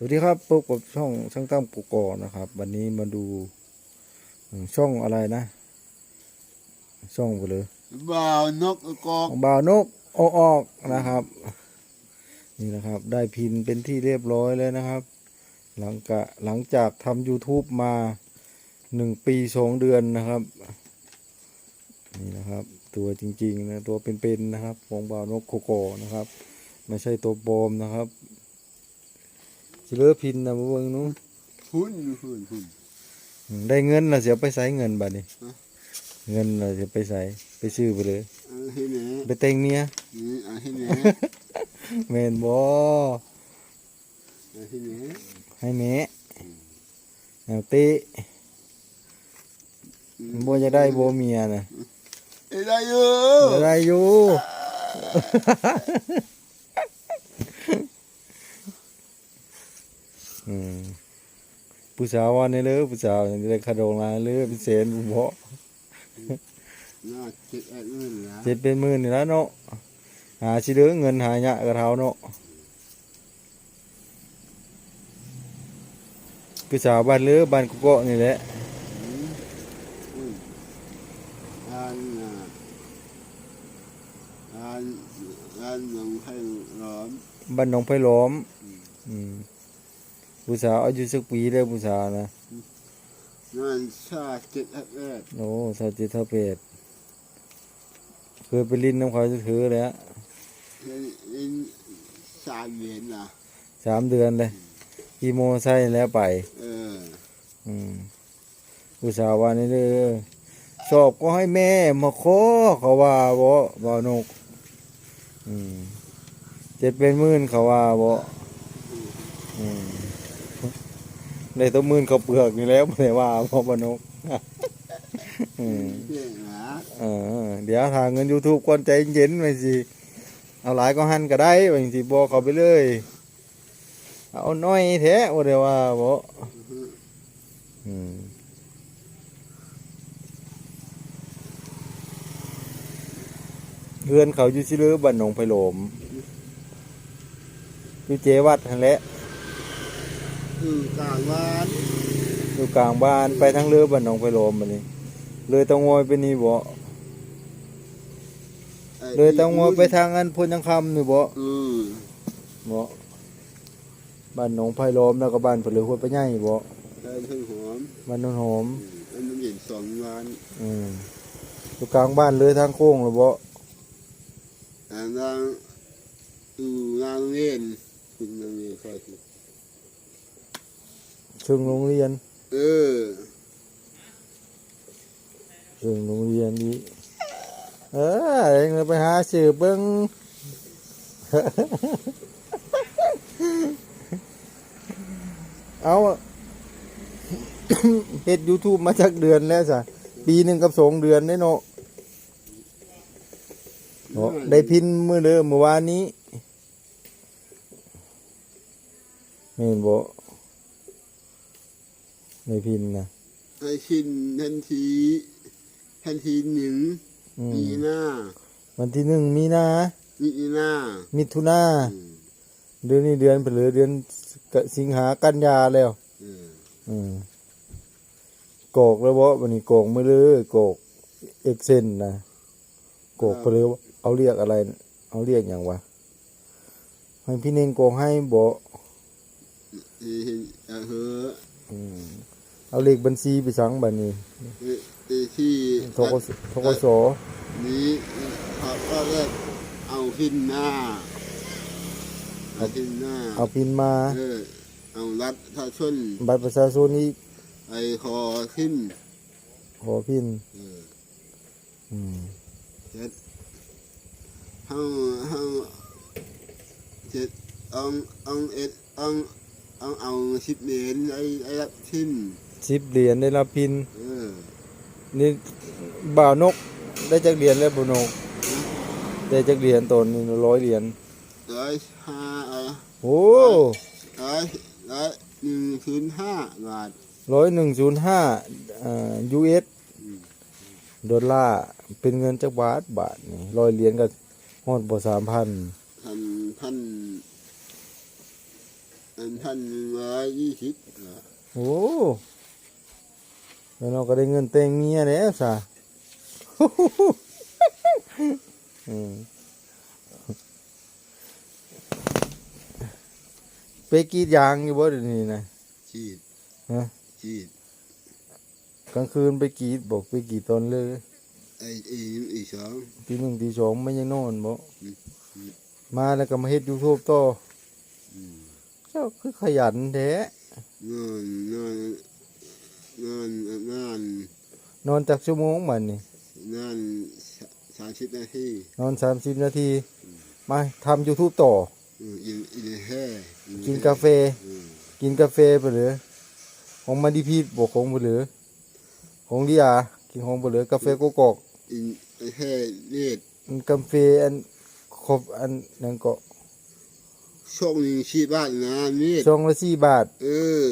สวัสดีครับพบกับช่องช่างตั้มกุกอนะครับ วันนี้มาดู ช่องอะไรนะ ช่องไปเลยบ่าวนกกอกบ่าวนกออกออกนะครับ นี่นะครับ ได้พินเป็นที่เรียบร้อยแล้วนะครับ หลังกะหลังจากทำ YouTube มาหนึ่งปีสองเดือนนะครับ นี่นะครับ ตัวจริงๆนะตัวเป็นๆนะครับของบ่าวนกโกโกนะครับ ไม่ใช่ตัวปลอมนะครับ สิเหลือพินนะมาเบิ่งหนู้หุ่นหุ่นหุ่นได้เงินเราเสียไปใส่เงินบัดนี้ฮะเงินเราจะไปใส่ไปซื้อไปเลยเอาให้แหน่ไปแต่งเมียนี่เอาให้แหน่แม่นบ่เอาให้แหน่ให้แม่แนวเตะบ่จะได้บ่เมียน่ะเอ้ยได้อยู่บ่ได้อยู่ อืมผู้สาววันนี้เลยผู้สาวจะได้ขะดงลายเลยเป็นแสนบ่น่าเจ็ดแอดเงินละเจ็ดเป็นหมื่นนี่แล้วเนาะหาสิเหลือเงินหายะกระเท้าเนาะผู้สาวบ้านเลือบ้านกุเกาะนี่แหละอืมอันน่ะอันอันหนองให้ร้อนบ้านหนองไผ่ล้อม อืม ผู้สาวอายุสักปีแล้วผู้สาวนะนั่นชาเจ็ดแอดแอดโอ้สาวเจิตเท่าเป็ดเคยไปลิ้นน้ำเขาจะถือแล้วเห็นเห็นสามเหรียญล่ะสามเดือนเลยขี่โมอไซค์แล้วไป เออ อืมผู้สาวว่านี่เลยสอบก็ให้แม่มาขอเขาว่าบ่บ่นก อืมเจ็ดเป็นหมื่นเขาว่าบ่อืม ในตัวมื่นเขาเปลือกนี่แล้วบ่ได้ว่าบ่บ่นกเออเดี๋ยวหางเงิน YouTube ก่อนใจเย็นไว้สิเอาหลายก็หันก็ได้ว่างสิบ่เขาไปเลย เอาน้อยแท้บ่ได้ว่าบ่อืมเพื่อนเขาอยู่ซิเลือบ้านหนองไผ่หลมอยู่เจวัดนั่นแหละ คือกลางวันอยู่กลางบ้านไปทางเรือบ้านหนองไผ่โหลมบัดนี้เลยต้องงอยไปนี่บ่ไอ้เลยต้องงอยไปทางอันพุ่นยังคำนี่บ่อืมบ่บ้านหนองไผ่โหลมแล้วก็บ้านเพิ่นเลยห้วยปะใหญ่บ่ใช้เครื่องหอมบ้านโนนหอมอันนั้นเห็นสองวันอืมอยู่กลางบ้านเลยทางโค้งเลยบ่อันนั้นอยู่งานเรียนคุณนางเรียนใครคือ ถึงโรงเรียน เออถึงโรงเรียนนี้ เออเองเลยไปหาสืบเบิ่งเอาเฮ็ด YouTube มาจากเดือนแล้วจ้ะปีหนึ่งกับสองเดือนได้เนาะเนาะได้พินมื้อเด้อเมื่อวานนี้แม่นบ่ ได้พินนะให้ชินทันทีทันทีหนึ่งอืมปีหน้าวันที่หนึ่งมีนามีหน้ามิถุนาอืมเดือนนี้เดือนเผลือเดือนกะสิงหากันยาแล้วเอออืมโกกแล้วบ่วันนี้โกกมือเลยโกกเอ็กเซนนะโกกเผลือเอาเรียกอะไร เอาเรียกอย่างวะให้พี่เน่งโกงให้บ่เห็นเออเฮ้ออืม เอาเลขบัญชีไปสังบัดนี้เอ่อเอ่อที่ทกสทกสนี้เขาก็เรียกเอาพินหน้า เอาพินหน้า เอาพินมา เออ เอารัดถ้าชนบัตรประชาชนอีกไอคอขึ้นขอพินเออ อืมเจ็ดเฮาเฮาเจ็ดเอาเอาเอ็ดเอาเอาเอาสิบเหรียญไอไอรับทิ้น สิบเหรียญได้รับพินเออนี่บ่าวนกได้จักเหรียญแล้วบ่าวนกได้จักเหรียญตนนี่ร้อยเหรียญร้อยห้าเออโอ้ร้อยร้อยหนึ่งศูนย์ห้าบาทร้อยหนึ่งศูนย์ห้าอ่า US อืมดอลลาร์เป็นเงินจักบาทบาทนี่ร้อยเหรียญก็ฮอดบ่สามพันพันพันอันพันร้อยยี่สิบโอ้ แล้วเราก็ได้เงินแต่งเมียแล้วซะอืมไปกรีดยางอยู่บ่เดี๋ยวนี้นะฉีดฮะฉีดกลางคืนไปกรีดบอกไปกรีดตอนเลยไอ้ไอ้อีสองตีหนึ่งตีสองไม่ยังนอนบ่อืมอืมมาแล้วก็มาเฮ็ดยูทูบต่ออืมเจ้าคือขยันแท้นอนนอน นอนนอนนอนจากชั่วโมงมันนี่นอนสามสิบนาทีนอนสามสิบนาทีมาทำยูทูบต่ออืมอินอินแห่กินกาแฟอืมกินกาแฟไปเหรือของมาดีพีดบอกของไปเหลือของดิอากินของไปเหลือกาแฟโกกอกอินแห่เลียดกาแฟอันครบอันนั้นก็ช่วงหนึ่งชีบ้านนะเลียดซองละสี่บาท เออ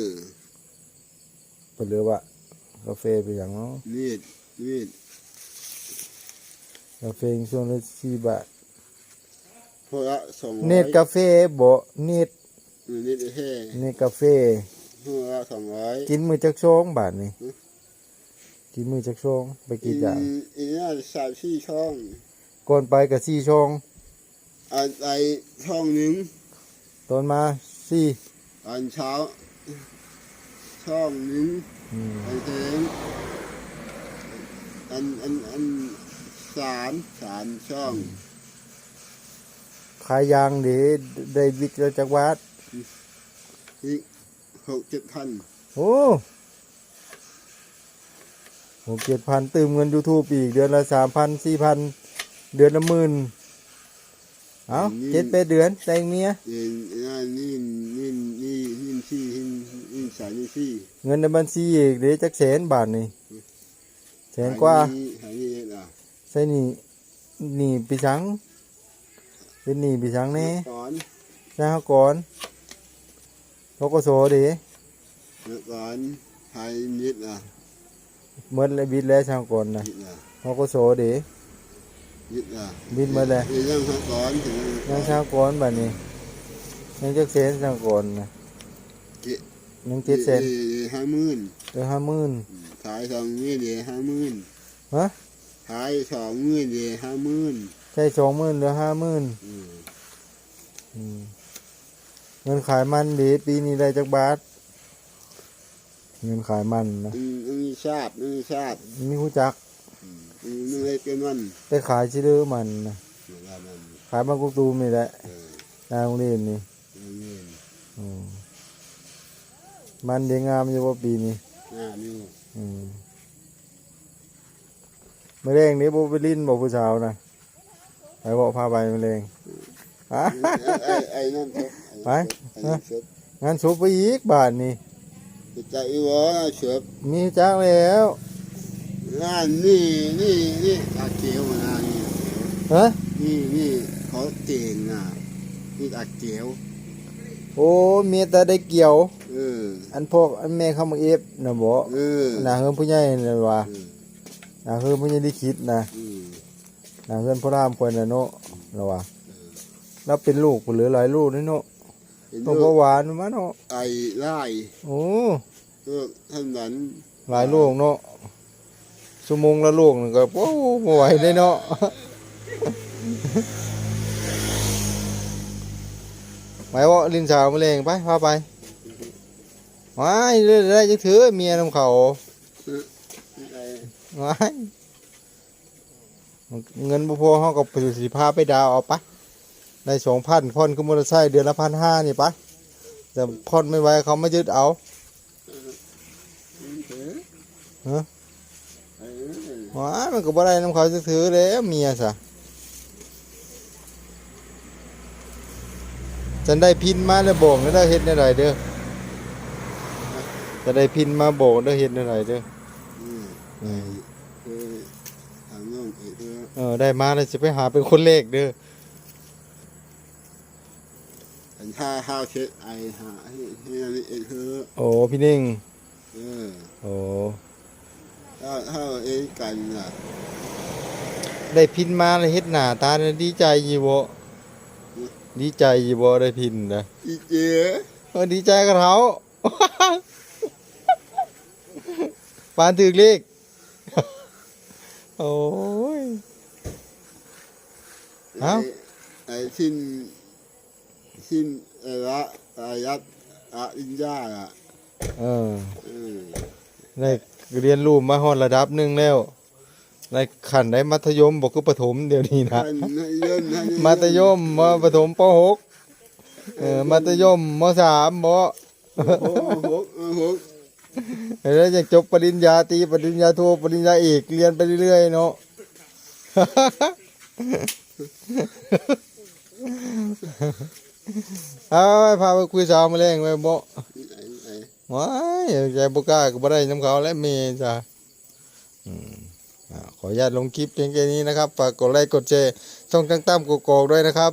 ไปเหลือว่ากาแฟไปอย่างเนาะเลียดเลียดกาแฟซองละสี่บาทพอละสองร้อยเน็ตกาแฟบ่เน็ตอืมเน็ตแห่เน็ตกาแฟพอละสองร้อยกินมือจักซองบาทนี่อืมกินมือจักซองไปกิอินนอย่างอินน่าสามสี่ช่องก่อนไปกับสี่ซองอันไอช่องหนึ่งตอนมาสี่อันเช้า ช่องหนึ่งอืมอันเทงอันอันอันสามสามช่องขายยางเดได้วิกแล้วจักวัด อีกหกเจ็ดพันโอ้หกเจ็ดพันตื่มเงิน YouTube อีก เดือนละสามพันสี่พันเดือนละหมื่นเอาเจ็ดแปดเดือนแต่งเมียเอ็นนั่นนี่นี่นี่นี่สี่ นี่นี่สามนี่สี่เงินในบัญชีอีกเดี๋ยวจักแสนบาทนี่แสนกว่า หายนี่หายนี่ล่ะใช่หนี่หนี่ปีสัง เป็นหนี่ปีสังแน่ก่อนนะฮะก่อนทกโสเดิเมื่อก่อนหายนิดล่ะเมื่อไรบิดแล้วช่างก่อนนะนิดล่ะทกโสเดินิดล่ะบิดเมื่อไรเรื่องของก่อนถึงยังช่างก่อนบัดนี้ยังจักแสนช่างก่อนนะ ยังเจ็ดแสนห้าหมื่นเดี๋ยวห้าหมื่นขายสองหมื่นเดียวห้าหมื่นฮะขายสองหมื่นเดียวห้าหมื่นใช่สองหมื่นหรือห้าหมื่นอืมอืมเงินขายมันดีปีนี้ได้จักบาทเงินขายมันนะอืมนี่ทราบนี่ทราบมีหูจักอืมนี่เลยเป็นวันได้ขายชิเลือมันนะเวลามันขายบางกุกตูมนี่แหละเออหนาโรงเรียนนี่เงิน มันเดียงงามอยู่ว่าปีนี้หน้านิ้วอืมมะเร็งนี้โบไปลิ้นบอกผู้สาวนะไปบอกพาไปมะเร็งอะไอ้ไอ้นั่นครับไปไอ้นั่นครับงานสูบไปอีกบาทนี่จะใจอีวอเชือบมีจักแล้วร้านนี่นี่นี่ตาเกียวนะนี่ฮะนี่นี่เขาเก่งนะนี่ตาเกียว โอ้เมียแต่ได้เกี่ยวเอออันพวกอันแม่เข้ามาเอฟนะบ่เออน่าเฮิมผู้ใหญ่น่ะว่าเออน่าเฮิมผู้ใหญ่ที่คิดนะอืมน่าเฮิมพ่อรามคนน่ะเนาะนะว่าแล้วเป็นลูกผู้เหลือหลายลูกนี่เนาะเป็นต้องโรบ่คหวานมาเนาะไอไล่โอ้โรคท่านนั้นหลายลูกเนาะชั่วโมงละลูกนึงก็โอ้บ่ไหวได้เนาะไปว่าลินสาวมะเร็งไปพาไป ว้ายเรื่อยๆจะถือเมียนำเขาไอว้ายเงินบ่พอเฮาก็ไปสิพาไปดาวเอาปะได้สองพันพ่อนคือมอเตอร์ไซค์เดือนละพันห้านี่ปะแต่พ่อนไม่ไหวเขามายึดเอาฮะเออว้ายมันก็บ่ได้นำเขาจะถือแล้วเมียซะฉันได้พินมาแล้วบอกนะได้เฮ็ดได้ไรเด้อ จะได้พินมาบอกได้เฮ็ดได้ไรเด้ออืมอืมเออทางโน้นเออเออได้มาแล้วสิไปหาเป็นคนเลขเด้ออันถ้าข้าวเช็ดไอหาให้ให้อันนี้เออเธอโอ้พี่นิ่งเออโอ้ถ้าถ้าเองกันน่ะได้พินมาแล้วเฮ็ดหน้าตาเนี่ยดีใจอยู่บ่ดีใจอยู่บ่ได้พินนะอีเจ๊ฮอดีใจกับเขา ปานถึกเลขโอ้ยเอ้าไอ้ชิ้นชิ้นไอ้ละอายัดอาอินยาอะเออเออได้เรียนรู้มาฮอดระดับหนึ่งแล้วในขันได้มัธยมบอกคือประถมเดี๋ยวนี้นะให้ให้เยินให้เยินมัธยมมประถมปหกเออมัธยมมสามมโอ้โหโอ้โห แล้วยังจบปริญญาตีปริญญาโทปริญญาเอกเรียนไปเรื่อยๆเนาะเอาไปพาไปคุยสาวมาแรงไว้บ่ไอ้ไอ้ว้ายใจบ่กล้าก็บ่ได้น้ำเขาและเมย์จ้ะอืมอ่าขออนุญาตลงคลิปเพียงแค่นี้นะครับ ฝากกดไลค์กดแชร์ช่องตั้งตั้มกกอกด้วยนะครับ